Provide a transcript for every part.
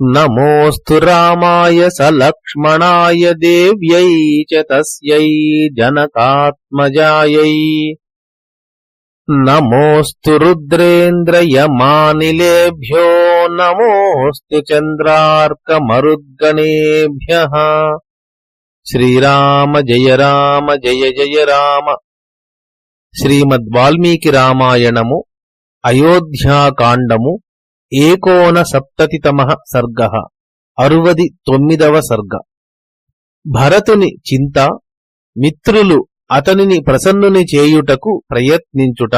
नमोऽस्तु रामाय सलक्ष्मणाय देव्यै च तस्यै जनकात्मजायै नमोऽस्तु रुद्रेन्द्रयमानिलेभ्यो नमोऽस्तु चन्द्रार्कमरुद्गणेभ्यः श्रीराम जय राम जय जय राम శ్రీమద్వాల్మీకి రామాయణము అయోధ్యాకాండము ఏకోన సప్తతితమ సర్గ. అరువది తొమ్మిదవ సర్గ. భరతుని చింత మిత్రులు అతనిని ప్రసన్నుని చేయుటకు ప్రయత్నించుట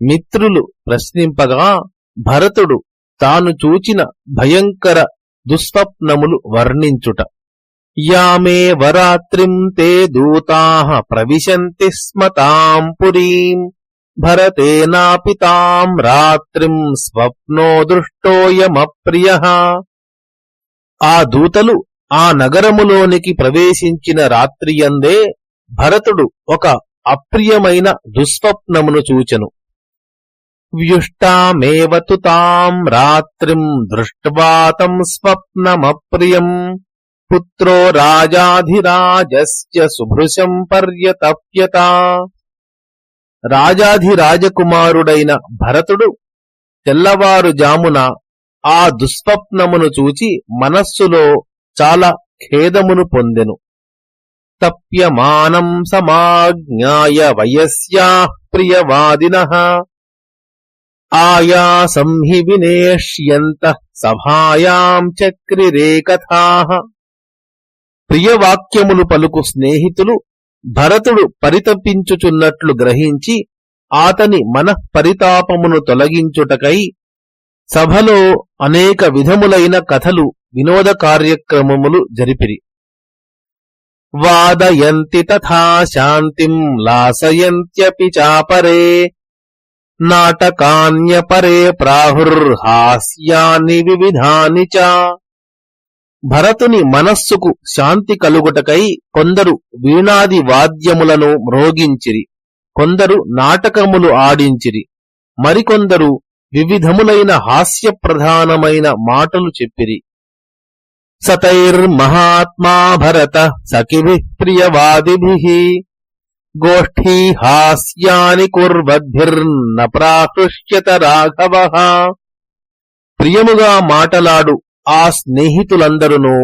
మిత్రులు ప్రశ్నింపగా భరతుడు తాను చూచిన భయంకర దుస్వప్నములు వర్ణించుట. యామే వరాత్రిం తే దూతా ప్రవిశంతి స్మ తాం పురీం. భరతేనాపి తాం రాత్రిం స్వప్నో దృష్టోయమప్రియ ఆ దూతలు ఆ నగరములోనికి ప్రవేశించిన రాత్రియందే భరతుడు ఒక అప్రియమైన దుస్వప్నమును చూచెను. వ్యుష్టామేవతు తాం రాత్రిం దృష్ట్వాతం స్వప్నమప్రియం పుత్రో రాజాధిరాజస్య సుభృశం పర్యతప్యత। రాజాధిరాజకుమారుడైన భరతుడు తెల్లవారుజామున ఆ దుస్వప్నమును చూచి మనస్సులో చాలా ఖేదమును పొందెను. తప్యమానం సమాజ్ఞాయ వయస్యా ప్రియవాదిన. ఆయాసం హి వినేష్యంత సభాయాం చక్రిరే కథా ప్రియవాక్యములు పలుకు స్నేహితులు భరతుడు పరితపించుచున్నట్లు గ్రహించి ఆతని మనఃపరితాపమును తొలగించుటకై సభలో అనేక విధములైన కథలు వినోద కార్యక్రమములు జరిపిరి. వాదయంతి తథా శాంతిం లాసయంత్యపి చాపరే నాటకాన్యపరే ప్రాహుర్హాస్యాన్ని వివిధాని చ భరతుని మనస్సుకు శాంతి కలుగుటకై కొందరు వీణాది వాద్యములను మ్రోగించిరి కొందరు నాటకములు ఆడించిరి మరికొందరు వివిధములైన హాస్య ప్రధానమైన మాటలు చెప్పిరి. సతైర్మహాత్మా భరత సఖిభి ప్రియవాదిభి గోష్ఠీ హాస్యాని కుర్వద్భిర్న ప్రాహృష్యత రాఘవ. ప్రియముగా మాటలాడు ఆ స్నేహితులందరును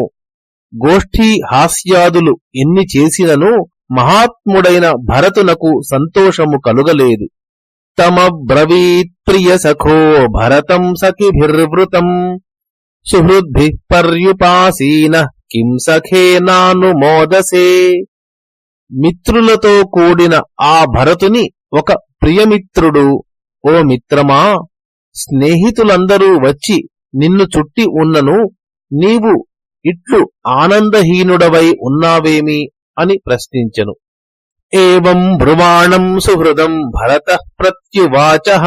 గోష్ఠీ హాస్యాదులు ఎన్ని చేసినను మహాత్ముడైన భరతునకు సంతోషము కలుగలేదు. తమ బ్రవీత్ ప్రియ సఖో భరతం సఖిభిర్వృతం. సుహృద్భి పర్యుపాసీన కిం సఖేనానుమోదసే మిత్రులతో కూడిన ఆ భరతుని ఒక ప్రియమిత్రుడు ఓ మిత్రమా? స్నేహితులందరూ వచ్చి నిన్ను చుట్టి ఉన్నను నీవు ఇట్లు ఆనందహీనుడవై ఉన్నావేమి అని ప్రశ్నించెను. ఏం బ్రువాణం సుహృదం భరత ప్రత్యువాచ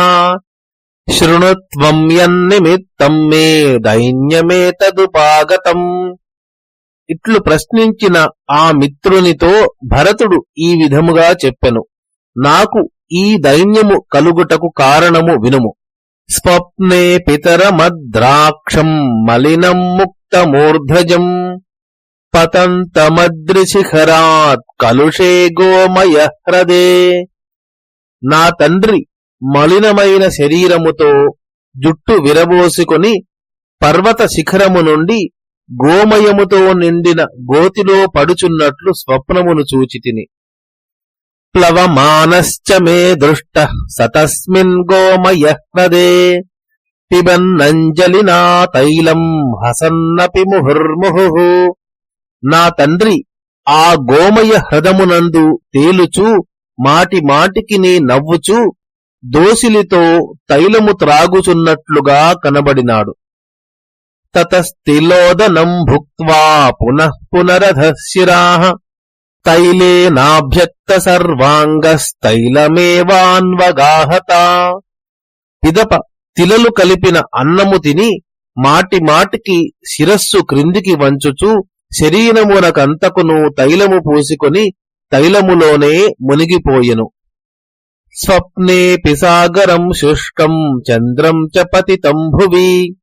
శృణుత్వం యన్నిమిత్తం మే దైన్యమే తదుపాగతం ఇట్లు ప్రశ్నించిన ఆ మిత్రునితో భరతుడు ఈ విధముగా చెప్పెను. నాకు ఈ దైన్యము కలుగుటకు కారణము వినుము. స్వప్నే పితరమద్రాక్షం మలినం ముక్తమూర్ధజం పతంతమద్రిశిఖరాత్ కలుషే గోమయ హ్రదే నా తండ్రి మలినమైన శరీరముతో జుట్టు విరబోసుకొని పర్వత శిఖరము నుండి గోమయముతో నిండిన గోతిలో పడుచున్నట్లు స్వప్నమును చూచితిని. ప్లవమానశ్చ మే దృష్ట సతస్మిన్ గోమయ హ్రదే పిబన్నంజలినా తైలం హసన్నపి ముహుర్ముహు నా తండ్రి ఆ గోమయ హ్రదమునందు తేలుచూ మాటి మాటికి నీ నవ్వుచూ దోసిలితో తైలము త్రాగుచున్నట్లుగా కనబడినాడు తతస్థిలోదనం భుక్వా పునః పునరధశిరా తైలేనాభ్యక్త సర్వాంగస్తైలమేవాన్వగాహత పిదప తిలలు కలిపిన అన్నము తిని మాటి మాటికి శిరస్సు క్రిందికి వంచుచూ శరీరమునకంతకును తైలము పూసుకొని తైలములోనే మునిగిపోయెను. స్వప్నే పిసాగరం శుష్కం చంద్రం చ పతితం భువి.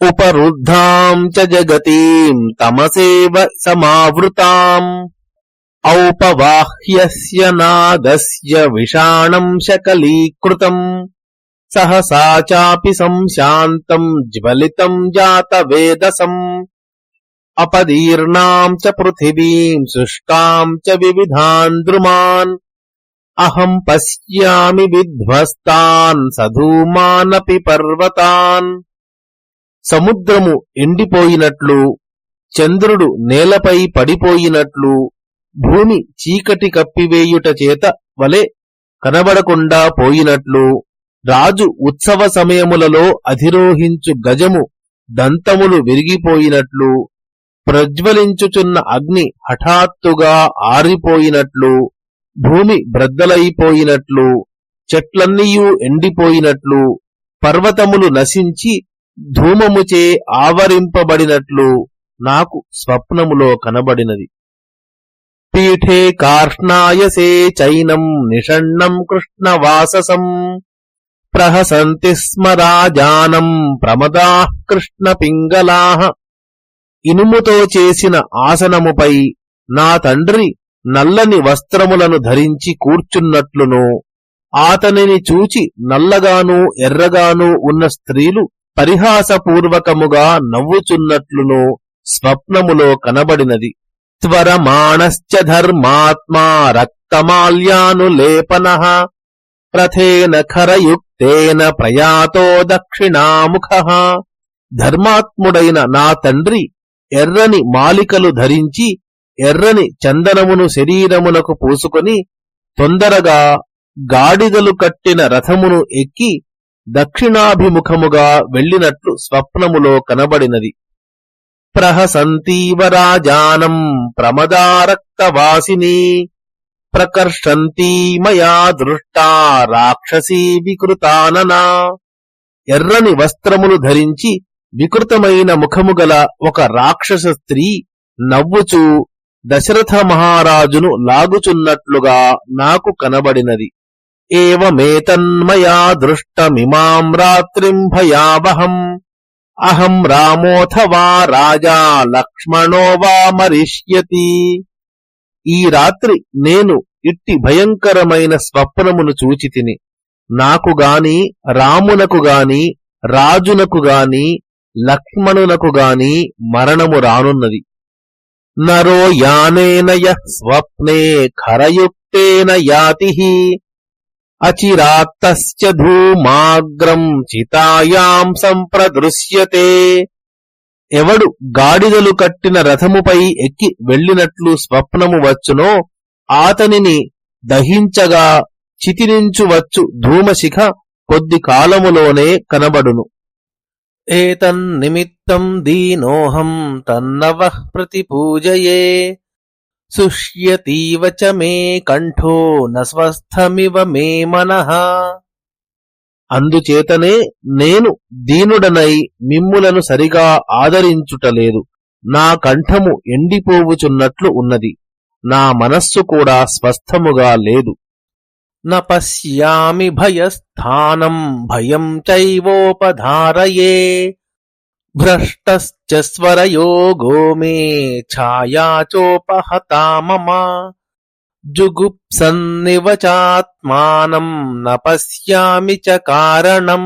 ఉపరుద్ధాం చ జగతీం తమసేవ సమావృతాం. ఔపవాహ్యస్య నాదస్య విషాణం శకలీకృతం. సహసా చాపి సంశాంతం జ్వలితం జాతవేదసం అపదీర్ణాం చ పృథివీం శుష్కాం చ వివిధాన్ ద్రుమాన్. అహం పశ్యామి విధ్వస్తాన్ సధూమానపి పర్వతాన్. సముద్రము ఎండిపోయినట్లు చంద్రుడు నేలపై పడిపోయినట్లు భూమి చీకటి కప్పివేయుట చేత వలె కనబడకుండా పోయినట్లు రాజు ఉత్సవ సమయములలో అధిరోహించు గజము దంతములు విరిగిపోయినట్లు ప్రజ్వలించుచున్న అగ్ని హఠాత్తుగా ఆరిపోయినట్లు భూమి బ్రద్దలైపోయినట్లు చెట్లన్నీయూ ఎండిపోయినట్లు పర్వతములు నశించి ధూమముచే ఆవరింపబడినట్లు నాకు స్వప్నములో కనబడినది. పీఠే కార్ష్ణాయసే చైనం నిషణ్ణం కృష్ణవాససం ప్రహసంతి స్మ రాజానం ప్రమదా కృష్ణ పింగళాః ఇనుముతో చేసిన ఆసనముపై నా తండ్రి నల్లని వస్త్రములను ధరించి కూర్చున్నట్లును ఆతనిని చూచి నల్లగాను ఎర్రగాను ఉన్న స్త్రీలు పరిహాసపూర్వకముగా నవ్వుచున్నట్లును స్వప్నములో కనబడినది. త్వరమాణశ్చ ధర్మాత్మా రక్తమాల్యానులేపన రథేన ఖరయుక్తేన ప్రయాతో దక్షిణాముఖ. ధర్మాత్ముడైన నా తండ్రి ఎర్రని మాలికలు ధరించి ఎర్రని చందనమును శరీరమునకు పూసుకొని తొందరగా గాడిదలు కట్టిన రథమును ఎక్కి దక్షిణాభిముఖముగా వెళ్ళినట్లు స్వప్నములో కనబడినది. ప్రహసంతీవ రాజానం ప్రమదారక్తవాసిని ప్రకర్షంతీ మయా దృష్టా రాక్షసీ వికృతాననా. ఎర్రని వస్త్రములు ధరించి వికృతమైన ముఖము గల ఒక రాక్షస స్త్రీ నవ్వుచూ దశరథ మహారాజును లాగుచున్నట్లుగా నాకు కనబడినది. ఏవమేతన్మయా దృష్టమిమాం రాత్రిం భయావహం అహం రామోథవా రాజా లక్ష్మణో వా మరిష్యతి. ఈ రాత్రి నేను ఇట్టి భయంకరమైన స్వప్నమును చూచి తిని నాకు గాని రామునకు గాని రాజునకు గాని లక్ష్మణునకు గాని మరణము రానున్నది. నరో యానేన స్వప్నే ఖరయుక్తేన యాతి. అచిరాత్తస్య ధూమాగ్రం చితాయాం సంప్రదృశ్యతే ఎవడు గాడిదలు కట్టిన రథముపై ఎక్కి వెళ్ళినట్లు స్వప్నము వచ్చునో ఆతనిని దహించగా చితిరించువచ్చు ధూమశిఖ కొద్ది కాలములోనే కనబడును. ఏతన్నిమిత్తం దీనోహం తన్నవః ప్రతిపూజయే। శుష్యతీవ చ మే కంఠో న స్వస్థమివ మే మనః అందుచేతనే నేను దీనుడనై మిమ్ములను సరిగా ఆదరించుటలేదు నా కంఠము ఎండిపోవుచున్నట్లు ఉన్నది. నా మనస్సు కూడా స్వస్థముగా లేదు. న పశ్యామి భయస్థానం భయం చైవోపధారయే। భ్రష్టశ్చ స్వరయోగో మే ఛాయాచోపహతా మమ జుగుప్సన్నివ చాత్మానం పశ్యామి చ కారణం.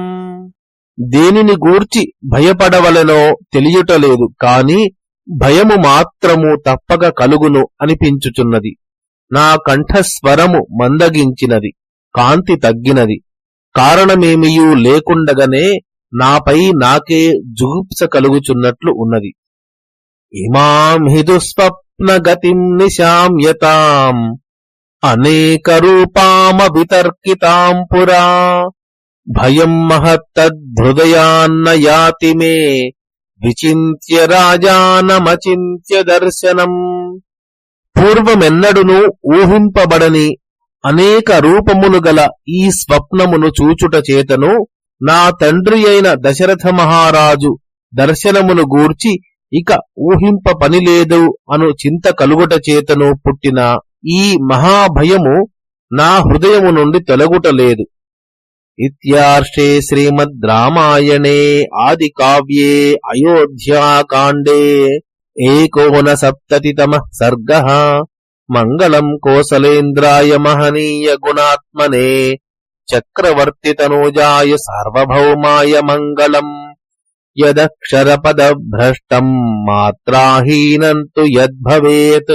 దేనిని గూర్చి భయపడవలనో తెలియటలేదు కాని భయము మాత్రము తప్పక కలుగును అనిపించుచున్నది. నా కంఠస్వరము మందగించినది కాంతి తగ్గినది. కారణమేమియూ లేకుండగనే నాపై నాకే జుగుప్స కలుగుచున్నట్లు ఉన్నది. ఇమాం హి దుస్వప్న గతిం నిశామ్యతాం అనేక రూపామవితర్కితాం పురా. భయం మహత్తద్హృదయాన్న యాతి మే. విచింత్య రాజానమచింత్య దర్శనం. పూర్వమెన్నడును ఊహింపబడని అనేక రూపములు గల ఈ స్వప్నమును చూచుట చేతను నా తండ్రి అయిన దశరథ మహారాజు దర్శనమును గూర్చి ఇక ఊహింప పనిలేదు అను చింత కలుగుట చేతను పుట్టిన ఈ మహాభయము నా హృదయము నుండి తొలగుటలేదు. ఇత్యార్షే శ్రీమద్ రామాయణే ఆది కావ్యే అయోధ్యాకాండే ఏకోనసప్తతితమః సర్గ మంగళం కోసలేంద్రాయ మహనీయ గుణాత్మనే చక్రవర్తితనూజాయ సార్వభౌమాయ మంగళం యదక్షరపదభ్రష్టం మాత్రాహీనంతు యద్భవేత్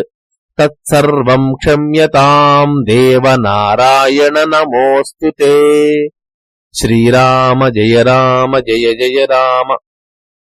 తత్సర్వం క్షమ్యతాం దేవనారాయణ నమోస్తు శ్రీరామ జయ రామ జయ జయ రామ